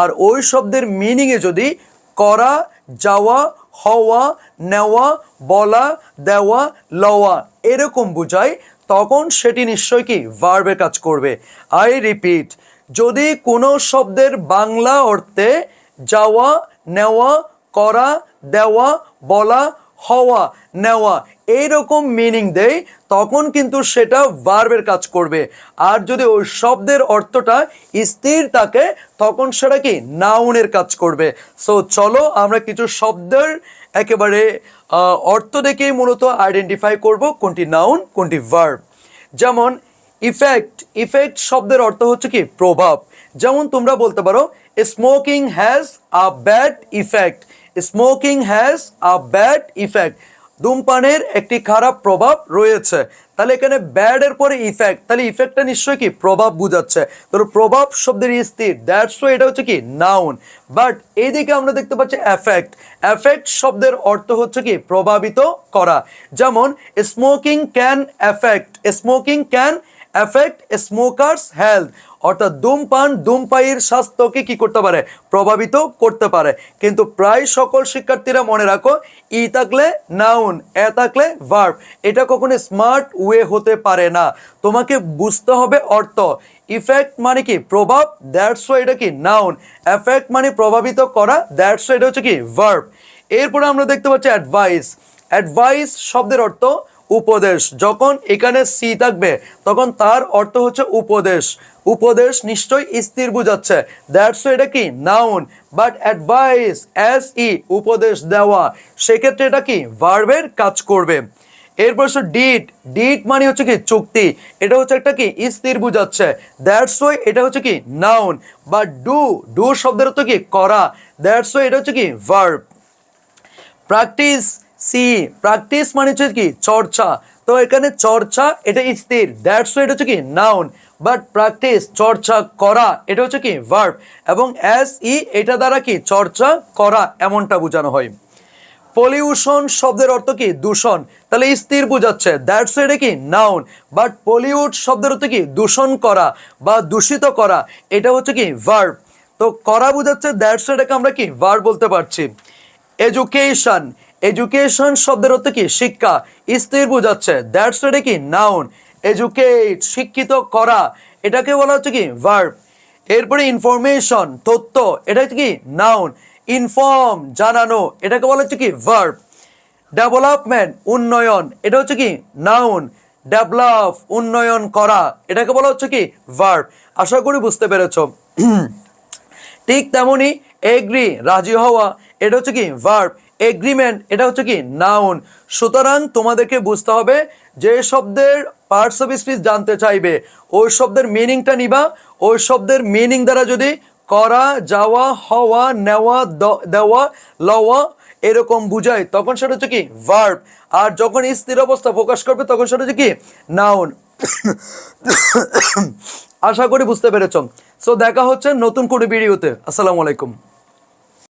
আর ওই শব্দের মিনিংয়ে যদি করা, যাওয়া, হওয়া, নেওয়া, বলা, দেওয়া, লওয়া এরকম বোঝায়, তখন সেটি নিশ্চয়ই কি ভার্বে কাজ করবে। আই রিপিট যদি কোনো শব্দের বাংলা অর্থে যাওয়া, নেওয়া, করা, দেওয়া, বলা হওয়া, নেওয়া এইরকম মিনিং দেয়, তখন কিন্তু সেটা ভার্বের কাজ করবে। আর যদি ওই শব্দের অর্থটা স্থির থাকে, তখন সেটা কি? নাউনের কাজ করবে। সো চলো আমরা কিছু শব্দের একেবারে অর্থ দেখেই মূলত আইডেন্টিফাই করব কোনটি নাউন কোনটি ভার্ব যেমন ইফেক্ট ইফেক্ট শব্দের অর্থ হচ্ছে কি? প্রভাব। যেমন তোমরা বলতে পারো smoking has a bad effect smoking has a bad effect ধূমপানের একটি খারাপ প্রভাব রয়েছে। তাহলে এখানে ব্যাড এর পরে ইফেক্ট তাহলে ইফেক্টটা নিশ্চয়ই কি? প্রভাব বোঝাচ্ছে। তাহলে প্রভাব শব্দের স্থির দ্যাটস ওয়াই এটা হচ্ছে কি? নাউন বাট এইদিকে আমরা দেখতে পাচ্ছি এফেক্ট এফেক্ট শব্দের অর্থ হচ্ছে কি? প্রভাবিত করা। যেমন smoking can affect smoking can affect smokers health অর্থাৎ ধূমপান, ধূমপায়ীর স্বাস্থ্যকে কি করতে পারে? প্রভাবিত করতে পারে। কিন্তু প্রায় সকল শিক্ষার্থীরা মনে রাখো, ই থাকলে নাউন এ থাকলে ভার্ব এটা কখনো স্মার্ট ওয়ে হতে পারে না। তোমাকে বুঝতে হবে অর্থ। ইফেক্ট মানে কি? প্রভাব দ্যাটস এটা কি? নাউন এফেক্ট মানে প্রভাবিত করা দ্যাটস এটা হচ্ছে কি? ভার্ব এরপরে আমরা দেখতে পাচ্ছি অ্যাডভাইস অ্যাডভাইস শব্দের অর্থ উপদেশ। যখন এখানে সি থাকবে, তখন তার অর্থ হচ্ছে উপদেশ। উপদেশ নিশ্চয়ই স্থির বুঝাচ্ছে। দ্যাটস এটা কি? Noun but advise S E উপদেশ দেওয়া। সেক্ষেত্রে এটা কি? ভার্বের কাজ করবে। এরপর হচ্ছে ডিট ডিট মানে হচ্ছে কি? চুক্তি। এটা হচ্ছে একটা কি? স্থির বুঝাচ্ছে। দ্যাটস ওয়াই এটা হচ্ছে কি? নাউন বা ডু ডু শব্দের অর্থ কি? করা। দ্যাটস ওয়াই এটা হচ্ছে কি? ভার্ব প্র্যাকটিস সি প্র্যাকটিস মানে হচ্ছে কি চর্চা। তো এখানে চর্চা, এটা স্থির। দ্যাটস এটা হচ্ছে কি নাউন বাট প্র্যাকটিস চর্চা, করা, এটা হচ্ছে কি ভার্ব এবং এস ই, এটা দ্বারা কি চর্চা, করা, এমনটা বোঝানো হয়। পলিউশন শব্দের অর্থ কি? দূষণ। তাহলে স্থির বোঝাচ্ছে। দ্যাটস এটা কি নাউন বাট পলিউট শব্দের অর্থ কি? দূষণ করা বা দূষিত করা। এটা হচ্ছে কি ভার্ব তো করা বোঝাচ্ছে দ্যাটস এটাকে আমরা কি ভার্ব বলতে পারছি। এডুকেশন এডুকেশন শব্দের অর্থ কি? শিক্ষা। স্থির বোঝাচ্ছে। দ্যাটস এটা কি? নাউন এডুকেট শিক্ষিত করা। এটাকে বলা হচ্ছে কি? ভার্ব এরপরে ইনফরমেশন তথ্য। এটা হচ্ছে কি? নাউন ইনফর্ম জানানো। এটাকে বলা হচ্ছে কি? ভার্ব ডেভেলপমেন্ট উন্নয়ন। এটা হচ্ছে কি? নাউন ডেভেলপ উন্নয়ন করা। এটাকে বলা হচ্ছে কি? ভার্ব আশা করি বুঝতে পেরেছ। ঠিক তেমনই এগ্রি রাজি হওয়া। এটা হচ্ছে কি? ভার্ব এগ্রিমেন্ট, এটা হচ্ছে কি? নাউন সুতরাং তোমাদেরকে বুঝতে হবে যে শব্দের পার্টস অফ স্পিচ জানতে চাইবে। ওই শব্দের মিনিংটা নিবা। ওই শব্দের মিনিং দ্বারা যদি করা, যাওয়া, হওয়া, নেওয়া দেওয়া, লওয়া এরকম বুঝায়, তখন সেটা হচ্ছে কি? ভার্ব আর যখন স্থির অবস্থা প্রকাশ করবে, তখন সেটা হচ্ছে কি? নাউন আশা করি বুঝতে পেরেছ। সো দেখা হচ্ছে নতুন কোনো ভিডিওতে আসসালামু আলাইকুম।